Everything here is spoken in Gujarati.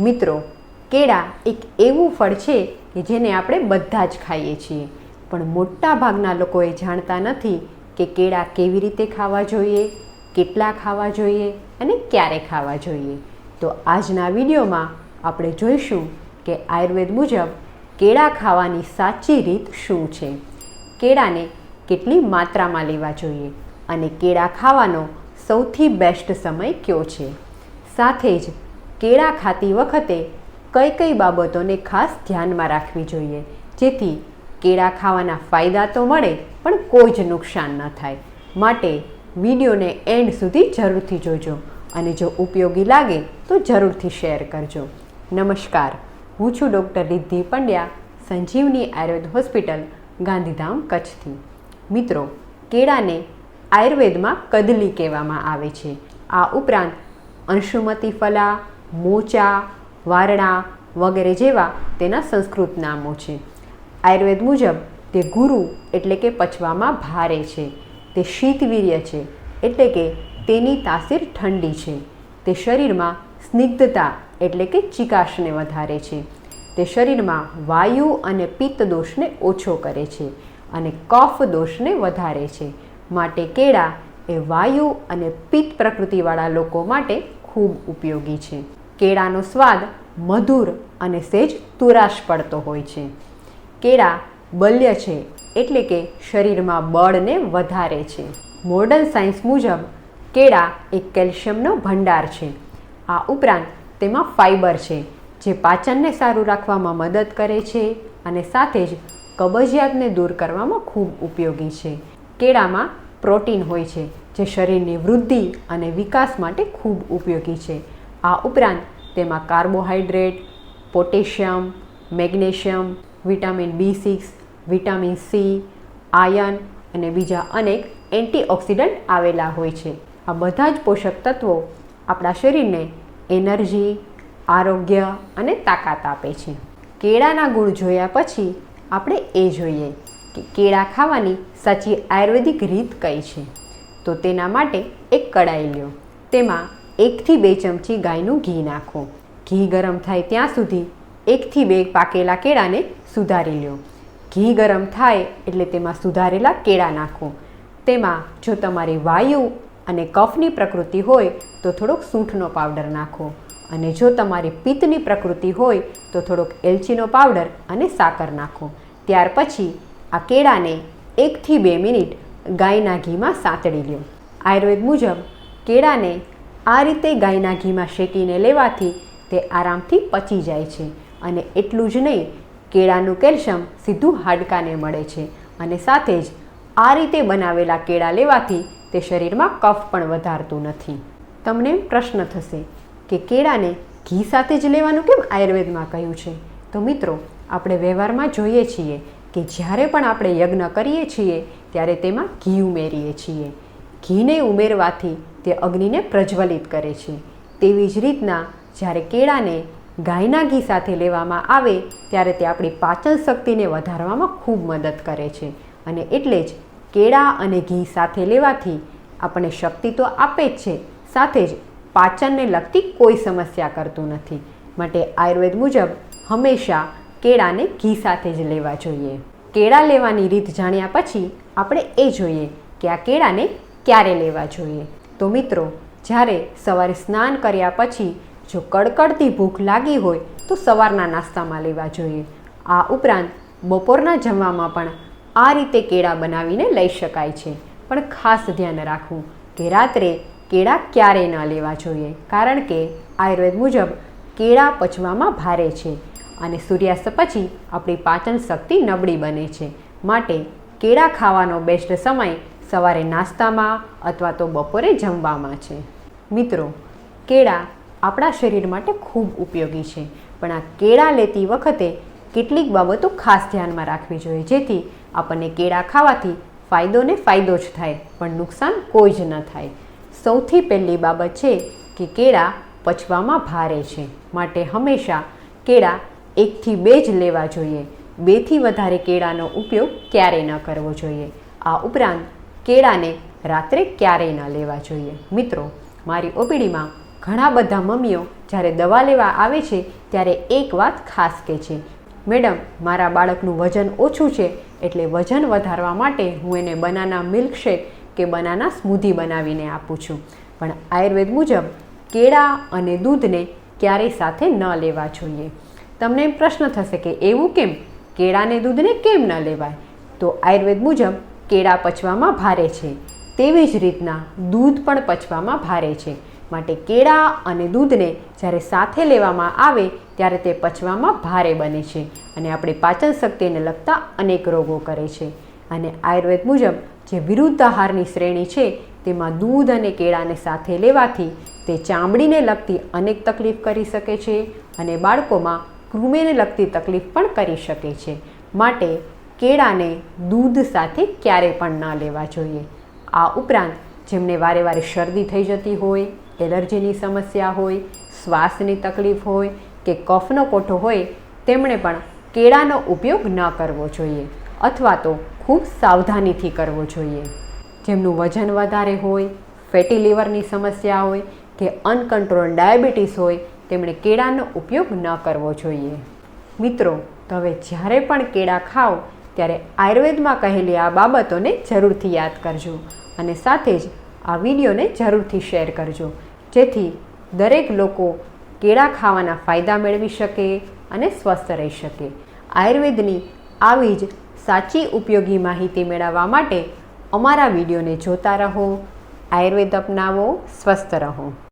મિત્રો, કેળા એક એવું ફળ છે કે જેને આપણે બધા જ ખાઈએ છીએ. પણ મોટા ભાગના લોકો એ જાણતા નથી કે કેળા કેવી રીતે ખાવા જોઈએ, કેટલા ખાવા જોઈએ અને ક્યારે ખાવા જોઈએ. તો આજના વિડીયોમાં આપણે જોઈશું કે આયુર્વેદ મુજબ કેળા ખાવાની સાચી રીત શું છે. કેળાને કેટલી માત્રામાં લેવા જોઈએ અને કેળા ખાવાનો સૌથી બેસ્ટ સમય કયો છે? સાથે જ કેળા ખાતી વખતે કઈ કઈ બાબતોને ખાસ ધ્યાનમાં રાખવી જોઈએ? જેથી કેળા ખાવાના ફાયદા તો મળે, પણ કોઈ જ નુકસાન ન થાય. માટે વિડીયોને એન્ડ સુધી જરૂરથી જોજો અને જો ઉપયોગી લાગે તો જરૂરથી શેર કરજો. નમસ્કાર. હું છું ડૉક્ટર રિદ્ધિ પંડ્યા, સંજીવની આયુર્વેદ હોસ્પિટલ, ગાંધીધામ, કચ્છથી. મિત્રો, કેળાને આયુર્વેદમાં કદલી કહેવામાં આવે છે. આ ઉપરાંત અંશુમતી ફલા મોચા વારણા વગેરે જેવા તેના સંસ્કૃત નામો છે. આયુર્વેદ મુજબ તે ગુરુ એટલે કે પચવામાં ભારે છે. તે શીતવીર્ય છે એટલે કે તેની તાસીર ઠંડી છે. તે શરીરમાં સ્નિગ્ધતા એટલે કે ચિકાશને વધારે છે. તે શરીરમાં વાયુ અને પિત્ત દોષને ઓછો કરે છે અને કફ દોષને વધારે છે. માટે કેળા એ વાયુ અને પિત્ત પ્રકૃતિવાળા લોકો માટે ખૂબ ઉપયોગી છે. કેળાનો સ્વાદ મધુર અને સેજ તુરાશ પડતો હોય છે. કેળા બલ્ય છે એટલે કે શરીરમાં બળને વધારે છે. મોડર્ન સાયન્સ મુજબ કેળા એક કેલ્શિયમનો ભંડાર છે. આ ઉપરાંત તેમાં ફાઇબર છે, જે પાચનને સારું રાખવામાં મદદ કરે છે અને સાથે જ કબજિયાતને દૂર કરવામાં ખૂબ ઉપયોગી છે. કેળામાં પ્રોટીન હોય છે, જે શરીરની વૃદ્ધિ અને વિકાસ માટે ખૂબ ઉપયોગી છે. આ ઉપરાંત તેમાં carbohydrate potassium, magnesium, vitamin B six, vitamin C iron અને બીજા અનેક એન્ટીઓક્સિડન્ટ આવેલા હોય છે. આ બધા જ પોષક તત્વો આપણા શરીરને એનર્જી, આરોગ્ય અને તાકાત આપે છે. કેળાના ગુણ જોયા પછી આપણે એ જોઈએ કે કેળા ખાવાની સાચી આયુર્વેદિક રીત કઈ છે? તો તેના માટે એક કડાઈ લ્યો. તેમાં એકથી બે ચમચી ગાયનું ઘી નાખો. ઘી ગરમ થાય ત્યાં સુધી એકથી બે પાકેલા કેળાને સુધારી લ્યો. ઘી ગરમ થાય એટલે તેમાં સુધારેલા કેળા નાખો. તેમાં જો તમારી વાયુ અને કફની પ્રકૃતિ હોય તો થોડોક સૂંઠનો પાવડર નાખો. અને જો તમારી પિત્તની પ્રકૃતિ હોય તો થોડોક એલચીનો પાવડર અને સાકર નાખો. ત્યાર પછી આ કેળાને એકથી બે મિનિટ ગાયના ઘીમાં સાંતળી લ્યો. આયુર્વેદ મુજબ કેળાને આ રીતે ગાયના ઘીમાં શેકીને લેવાથી તે આરામથી પચી જાય છે. અને એટલું જ નહીં, કેળાનું કેલ્શિયમ સીધું હાડકાને મળે છે. અને સાથે જ આ રીતે બનાવેલા કેળા લેવાથી તે શરીરમાં કફ પણ વધારતું નથી. તમને પ્રશ્ન થશે કે કેળાને ઘી સાથે જ લેવાનું કેમ આયુર્વેદમાં કહ્યું છે? તો મિત્રો, આપણે વ્યવહારમાં જોઈએ છીએ કે જ્યારે પણ આપણે યજ્ઞ કરીએ છીએ, ત્યારે તેમાં ઘી ઉમેરીએ છીએ. ઘીને ઉમેરવાથી તે અગ્નિને પ્રજ્વલિત કરે છે. તેવી જ રીતના જ્યારે કેળાને ગાયના ઘી સાથે લેવામાં આવે, ત્યારે તે આપણી પાચન શક્તિને વધારવામાં ખૂબ મદદ કરે છે. અને એટલે જ કેળા અને ઘી સાથે લેવાથી આપણને શક્તિ તો આપે જ છે, સાથે જ પાચનને લગતી કોઈ સમસ્યા કરતું નથી. માટે આયુર્વેદ મુજબ હંમેશા કેળાને ઘી સાથે જ લેવા જોઈએ. કેળા લેવાની રીત જાણ્યા પછી આપણે એ જોઈએ કે આ કેળાને ક્યારે લેવા જોઈએ? તો મિત્રો, જ્યારે સવારે સ્નાન કર્યા પછી જો કડકડતી ભૂખ લાગી હોય, તો સવારના નાસ્તામાં લેવા જોઈએ. આ ઉપરાંત બપોરના જમવામાં પણ આ રીતે કેળા બનાવીને લઈ શકાય છે. પણ ખાસ ધ્યાન રાખવું કે રાત્રે કેળા ક્યારે ન લેવા જોઈએ, કારણ કે આયુર્વેદ મુજબ કેળા પચવામાં ભારે છે અને સૂર્યાસ્ત પછી આપણી પાચન શક્તિ નબળી બને છે. માટે કેળા ખાવાનો બેસ્ટ સમય સવારે નાસ્તામાં અથવા તો બપોરે જમવામાં છે. મિત્રો, કેળા આપણા શરીર માટે ખૂબ ઉપયોગી છે, પણ આ કેળા લેતી વખતે કેટલીક બાબતો ખાસ ધ્યાનમાં રાખવી જોઈએ, જેથી આપણને કેળા ખાવાથી ફાયદો ને ફાયદો જ થાય, પણ નુકસાન કોઈ જ ન થાય. સૌથી પહેલી બાબત છે કે કેળા પચવામાં ભારે છે, માટે હંમેશા કેળા એકથી બે જ લેવા જોઈએ. બેથી વધારે કેળાનો ઉપયોગ ક્યારેય ન કરવો જોઈએ. આ ઉપરાંત કેળાને રાત્રે ક્યારેય ન લેવા જોઈએ. મિત્રો, મારી ઓપીડીમાં ઘણા બધા મમ્મીઓ જ્યારે દવા લેવા આવે છે, ત્યારે એક વાત ખાસ કહે છે. મેડમ, મારા બાળકનું વજન ઓછું છે, એટલે વજન વધારવા માટે હું એને બનાના મિલ્કશેક કે બનાના સ્મૂધી બનાવીને આપું છું. પણ આયુર્વેદ મુજબ, કેળા અને દૂધને ક્યારેય સાથે ન લેવા જોઈએ. તમને એમ પ્રશ્ન થશે કે એવું કેમ? કેળાને દૂધને કેમ ન લેવાય? તો આયુર્વેદ મુજબ કેળા પચવામાં ભારે છે. તેવી જ રીતના દૂધ પણ પચવામાં ભારે છે. માટે કેળા અને દૂધને જ્યારે સાથે લેવામાં આવે ત્યારે તે પચવામાં ભારે બને છે અને આપણી પાચન શક્તિને લગતા અનેક રોગો કરે છે. અને આયુર્વેદ મુજબ જે વિરુદ્ધ આહારની શ્રેણી છે તેમાં દૂધ અને કેળાને સાથે લેવાથી તે ચામડીને લગતી અનેક તકલીફ કરી શકે છે અને બાળકોમાં કૃમિને લગતી તકલીફ પણ કરી શકે છે. માટે કેળાને દૂધ સાથે ક્યારે પણ ન લેવા જોઈએ. આ ઉપરાંત જેમને વારે વારે શરદી થઈ જતી હોય, એલર્જીની સમસ્યા હોય, શ્વાસની તકલીફ હોય કે કફનો કોઠો હોય, તેમણે પણ કેળાનો ઉપયોગ ન કરવો જોઈએ અથવા તો ખૂબ સાવધાનીથી કરવો જોઈએ. જેમનું વજન વધારે હોય, ફેટી લીવરની સમસ્યા હોય કે અનકન્ટ્રોલ ડાયાબિટીસ હોય, તેમણે કેળાનો ઉપયોગ ન કરવો જોઈએ. મિત્રો, તો હવે જ્યારે પણ કેળા ખાઓ ત્યારે આયુર્વેદમાં કહેલી આ બાબતોને જરૂરથી યાદ કરજો અને સાથે જ આ વિડીયોને જરૂરથી શેર કરજો. જેથી દરેક લોકો કેળા ખાવાના ફાયદા મેળવી શકે અને સ્વસ્થ રહી શકે. આયુર્વેદની આવી જ સાચી ઉપયોગી માહિતી મેળવવા માટે અમારા વિડીયોને જોતા રહો. આયુર્વેદ અપનાવો, સ્વસ્થ રહો.